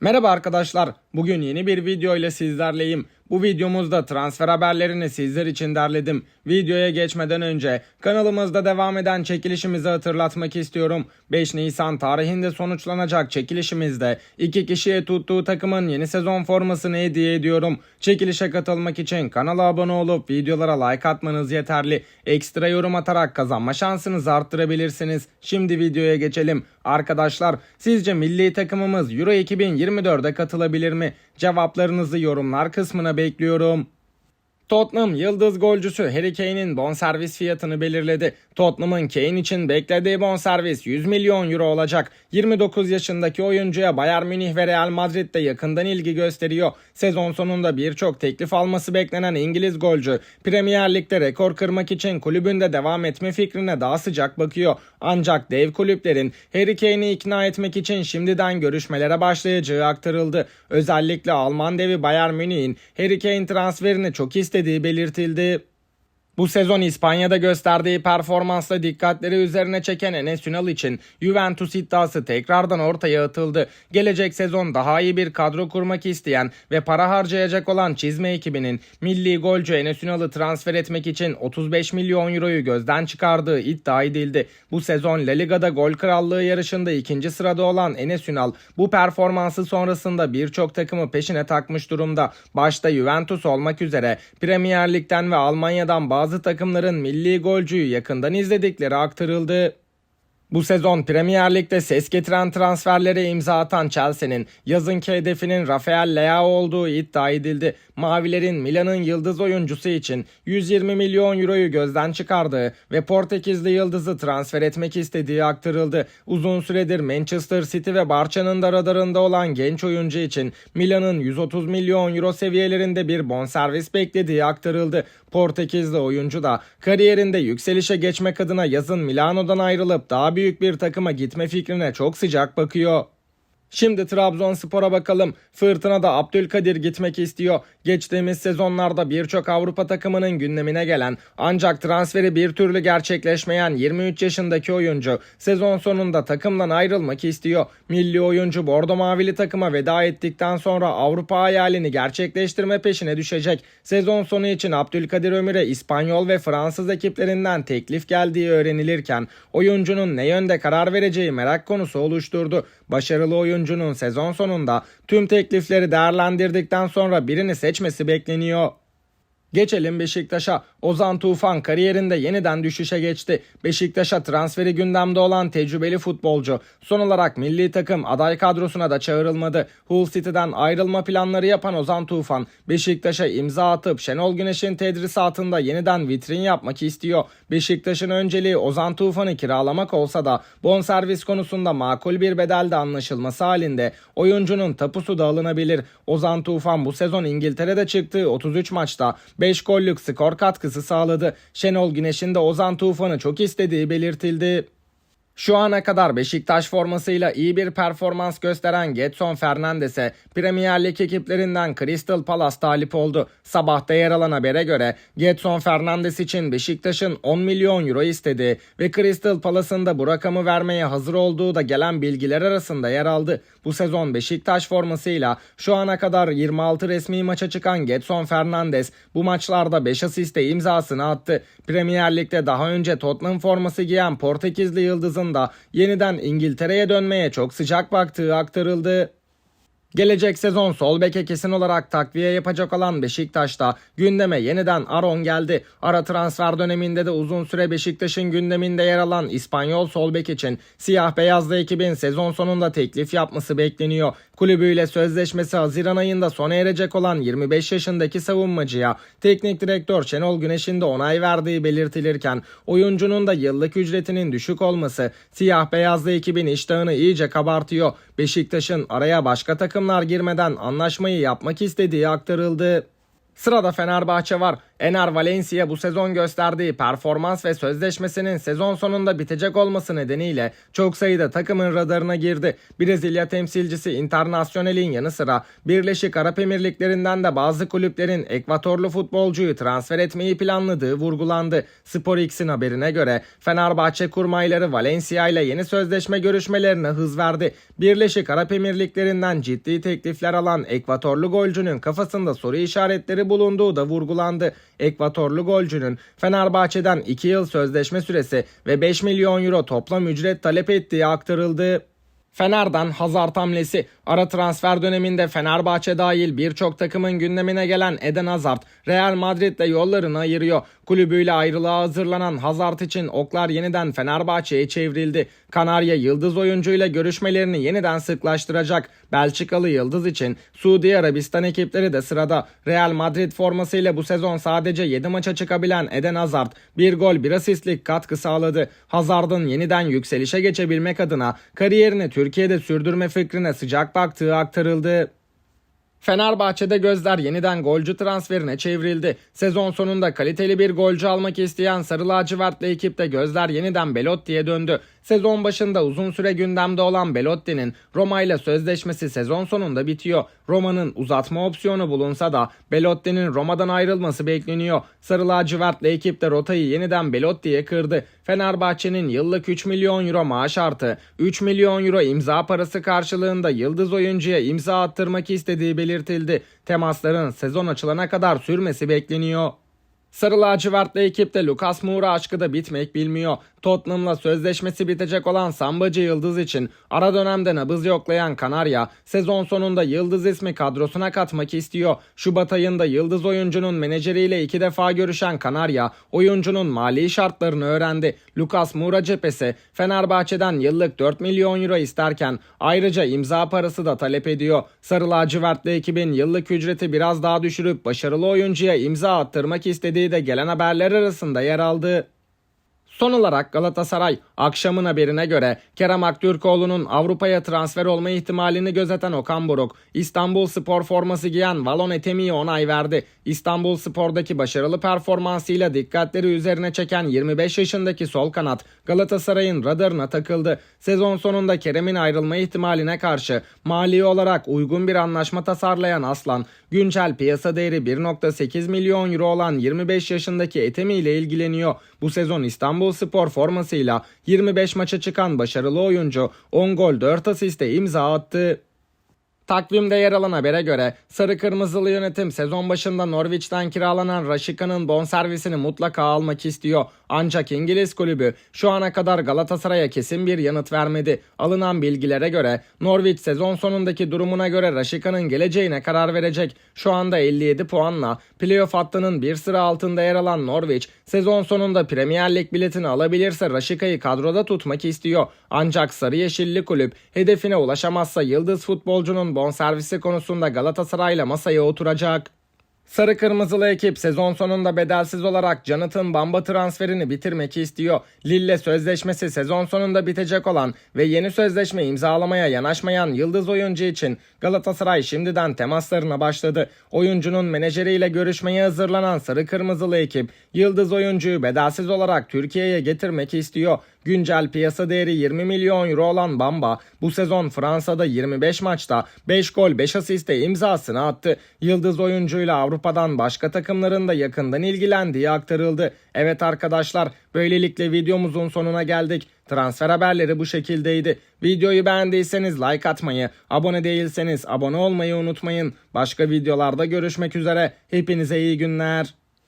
Merhaba arkadaşlar. Bugün yeni bir video ile sizlerleyim. Bu videomuzda transfer haberlerini sizler için derledim. Videoya geçmeden önce kanalımızda devam eden çekilişimizi hatırlatmak istiyorum. 5 Nisan tarihinde sonuçlanacak çekilişimizde iki kişiye tuttuğu takımın yeni sezon formasını hediye ediyorum. Çekilişe katılmak için kanala abone olup videolara like atmanız yeterli. Ekstra yorum atarak kazanma şansınızı arttırabilirsiniz. Şimdi videoya geçelim. Arkadaşlar sizce milli takımımız Euro 2024'e katılabilir mi? Cevaplarınızı yorumlar kısmına bekliyorum. Tottenham yıldız golcüsü Harry Kane'in bonservis fiyatını belirledi. Tottenham'ın Kane için beklediği bonservis 100 milyon euro olacak. 29 yaşındaki oyuncuya Bayern Münih ve Real Madrid de yakından ilgi gösteriyor. Sezon sonunda birçok teklif alması beklenen İngiliz golcü Premier Lig'de rekor kırmak için kulübünde devam etme fikrine daha sıcak bakıyor. Ancak dev kulüplerin Harry Kane'i ikna etmek için şimdiden görüşmelere başlayacağı aktarıldı. Özellikle Alman devi Bayern Münih'in Harry Kane transferini çok istediği belirtildi. Bu sezon İspanya'da gösterdiği performansla dikkatleri üzerine çeken Enes Ünal için Juventus iddiası tekrardan ortaya atıldı. Gelecek sezon daha iyi bir kadro kurmak isteyen ve para harcayacak olan çizme ekibinin milli golcü Enes Ünal'ı transfer etmek için 35 milyon euroyu gözden çıkardığı iddia edildi. Bu sezon La Liga'da gol krallığı yarışında ikinci sırada olan Enes Ünal bu performansı sonrasında birçok takımı peşine takmış durumda. Başta Juventus olmak üzere Premier Lig'den ve Almanya'dan bazı bazı takımların milli golcüyü yakından izledikleri aktarıldı. Bu sezon Premier Lig'de ses getiren transferlere imza atan Chelsea'nin yazınki hedefinin Rafael Leao olduğu iddia edildi. Mavilerin Milan'ın yıldız oyuncusu için 120 milyon euroyu gözden çıkardığı ve Portekizli yıldızı transfer etmek istediği aktarıldı. Uzun süredir Manchester City ve Barça'nın da radarında olan genç oyuncu için Milan'ın 130 milyon euro seviyelerinde bir bonservis beklediği aktarıldı. Portekizli oyuncu da kariyerinde yükselişe geçmek adına yazın Milano'dan ayrılıp daha büyük bir takıma gitme fikrine çok sıcak bakıyor. Şimdi Trabzonspor'a bakalım. Fırtına da Abdülkadir gitmek istiyor. Geçtiğimiz sezonlarda birçok Avrupa takımının gündemine gelen ancak transferi bir türlü gerçekleşmeyen 23 yaşındaki oyuncu sezon sonunda takımdan ayrılmak istiyor. Milli oyuncu Bordo Mavili takıma veda ettikten sonra Avrupa hayalini gerçekleştirme peşine düşecek. Sezon sonu için Abdülkadir Ömür'e İspanyol ve Fransız ekiplerinden teklif geldiği öğrenilirken oyuncunun ne yönde karar vereceği merak konusu oluşturdu. Başarılı oyuncunun sezon sonunda tüm teklifleri değerlendirdikten sonra birini seçmesi bekleniyor. Geçelim Beşiktaş'a. Ozan Tufan kariyerinde yeniden düşüşe geçti. Beşiktaş'a transferi gündemde olan tecrübeli futbolcu son olarak milli takım aday kadrosuna da çağrılmadı. Hull City'den ayrılma planları yapan Ozan Tufan Beşiktaş'a imza atıp Şenol Güneş'in tedrisatında yeniden vitrin yapmak istiyor. Beşiktaş'ın önceliği Ozan Tufan'ı kiralamak olsa da bonservis konusunda makul bir bedelde anlaşılması halinde oyuncunun tapusu da alınabilir. Ozan Tufan bu sezon İngiltere'de çıktığı 33 maçta 5 gollük skor katkısı sağladı. Şenol Güneş'in de Ozan Tufan'ı çok istediği belirtildi. Şu ana kadar Beşiktaş formasıyla iyi bir performans gösteren Getson Fernandes'e Premier Lig ekiplerinden Crystal Palace talip oldu. Sabahta yer alan habere göre Getson Fernandes için Beşiktaş'ın 10 milyon euro istediği ve Crystal Palace'ın da bu rakamı vermeye hazır olduğu da gelen bilgiler arasında yer aldı. Bu sezon Beşiktaş formasıyla şu ana kadar 26 resmi maça çıkan Getson Fernandes bu maçlarda 5 asiste imzasını attı. Premier Lig'de daha önce Tottenham forması giyen Portekizli yıldızın da yeniden İngiltere'ye dönmeye çok sıcak baktığı aktarıldı. Gelecek sezon sol beke kesin olarak takviye yapacak olan Beşiktaş'ta gündeme yeniden Aron geldi. Ara transfer döneminde de uzun süre Beşiktaş'ın gündeminde yer alan İspanyol sol bek için siyah beyazlı ekibin sezon sonunda teklif yapması bekleniyor. Kulübüyle sözleşmesi Haziran ayında sona erecek olan 25 yaşındaki savunmacıya teknik direktör Şenol Güneş'in de onay verdiği belirtilirken oyuncunun da yıllık ücretinin düşük olması siyah beyazlı ekibin iştahını iyice kabartıyor. Beşiktaş'ın araya başka takımlar girmeden anlaşmayı yapmak istediği aktarıldı. Sırada Fenerbahçe var. Ener Valencia bu sezon gösterdiği performans ve sözleşmesinin sezon sonunda bitecek olması nedeniyle çok sayıda takımın radarına girdi. Brezilya temsilcisi Internacional'in yanı sıra Birleşik Arap Emirlikleri'nden de bazı kulüplerin Ekvatorlu futbolcuyu transfer etmeyi planladığı vurgulandı. Spor X'in haberine göre Fenerbahçe kurmayları Valencia ile yeni sözleşme görüşmelerine hız verdi. Birleşik Arap Emirlikleri'nden ciddi teklifler alan Ekvatorlu golcünün kafasında soru işaretleri bulunduğu da vurgulandı. Ekvatorlu golcünün Fenerbahçe'den 2 yıl sözleşme süresi ve 5 milyon euro toplam ücret talep ettiği aktarıldı. Fener'den Hazard hamlesi. Ara transfer döneminde Fenerbahçe dahil birçok takımın gündemine gelen Eden Hazard, Real Madrid'le yollarını ayırıyor. Kulübüyle ayrılığa hazırlanan Hazard için oklar yeniden Fenerbahçe'ye çevrildi. Kanarya yıldız oyuncuyla görüşmelerini yeniden sıklaştıracak. Belçikalı yıldız için Suudi Arabistan ekipleri de sırada. Real Madrid formasıyla bu sezon sadece 7 maça çıkabilen Eden Hazard bir gol bir asistlik katkı sağladı. Hazard'ın yeniden yükselişe geçebilmek adına kariyerini Türkiye'de sürdürme fikrine sıcak baktığı aktarıldı. Fenerbahçe'de gözler yeniden golcü transferine çevrildi. Sezon sonunda kaliteli bir golcü almak isteyen Sarı Lacivertli ekipte gözler yeniden Belotti'ye döndü. Sezon başında uzun süre gündemde olan Belotti'nin Roma ile sözleşmesi sezon sonunda bitiyor. Roma'nın uzatma opsiyonu bulunsa da Belotti'nin Roma'dan ayrılması bekleniyor. Sarı lacivertli ekip de rotayı yeniden Belotti'ye kırdı. Fenerbahçe'nin yıllık 3 milyon euro maaş artı 3 milyon euro imza parası karşılığında yıldız oyuncuya imza attırmak istediği belirtildi. Temasların sezon açılana kadar sürmesi bekleniyor. Sarı lacivertli ekipte Lucas Moura aşkı da bitmek bilmiyor. Tottenham'la sözleşmesi bitecek olan Sambacı Yıldız için ara dönemde nabız yoklayan Kanarya sezon sonunda Yıldız ismi kadrosuna katmak istiyor. Şubat ayında Yıldız oyuncunun menajeriyle iki defa görüşen Kanarya oyuncunun mali şartlarını öğrendi. Lucas Moura cephesi Fenerbahçe'den yıllık 4 milyon euro isterken ayrıca imza parası da talep ediyor. Sarı lacivertli ekibin yıllık ücreti biraz daha düşürüp başarılı oyuncuya imza attırmak istediği de gelen haberler arasında yer aldı. Son olarak Galatasaray akşamın haberine göre Kerem Aktürkoğlu'nun Avrupa'ya transfer olma ihtimalini gözeten Okan Buruk, İstanbul Spor forması giyen Valon Etemi'ye onay verdi. İstanbul Spor'daki başarılı performansıyla dikkatleri üzerine çeken 25 yaşındaki sol kanat Galatasaray'ın radarına takıldı. Sezon sonunda Kerem'in ayrılma ihtimaline karşı mali olarak uygun bir anlaşma tasarlayan Aslan, güncel piyasa değeri 1.8 milyon euro olan 25 yaşındaki Etemi ile ilgileniyor. Bu sezon İstanbul Spor formasıyla 25 maça çıkan başarılı oyuncu 10 gol 4 asiste imza attı. Takvimde yer alan habere göre Sarı Kırmızılı yönetim sezon başında Norwich'ten kiralanan Raşika'nın bonservisini mutlaka almak istiyor. Ancak İngiliz kulübü şu ana kadar Galatasaray'a kesin bir yanıt vermedi. Alınan bilgilere göre Norwich sezon sonundaki durumuna göre Raşika'nın geleceğine karar verecek. Şu anda 57 puanla playoff hattının bir sıra altında yer alan Norwich sezon sonunda Premier Lig biletini alabilirse Raşika'yı kadroda tutmak istiyor. Ancak Sarı Yeşilli kulüp hedefine ulaşamazsa yıldız futbolcunun bonservisi konusunda Galatasaray'la masaya oturacak. Sarı Kırmızılı ekip sezon sonunda bedelsiz olarak Jonathan Bamba transferini bitirmek istiyor. Lille sözleşmesi sezon sonunda bitecek olan ve yeni sözleşme imzalamaya yanaşmayan yıldız oyuncu için Galatasaray şimdiden temaslarına başladı. Oyuncunun menajeriyle görüşmeye hazırlanan Sarı Kırmızılı ekip yıldız oyuncuyu bedelsiz olarak Türkiye'ye getirmek istiyor. Güncel piyasa değeri 20 milyon euro olan Bamba bu sezon Fransa'da 25 maçta 5 gol 5 asiste imzasını attı. Yıldız oyuncuyla Avrupa'dan başka takımların da yakından ilgilendiği aktarıldı. Evet arkadaşlar böylelikle videomuzun sonuna geldik. Transfer haberleri bu şekildeydi. Videoyu beğendiyseniz like atmayı, abone değilseniz abone olmayı unutmayın. Başka videolarda görüşmek üzere. Hepinize iyi günler.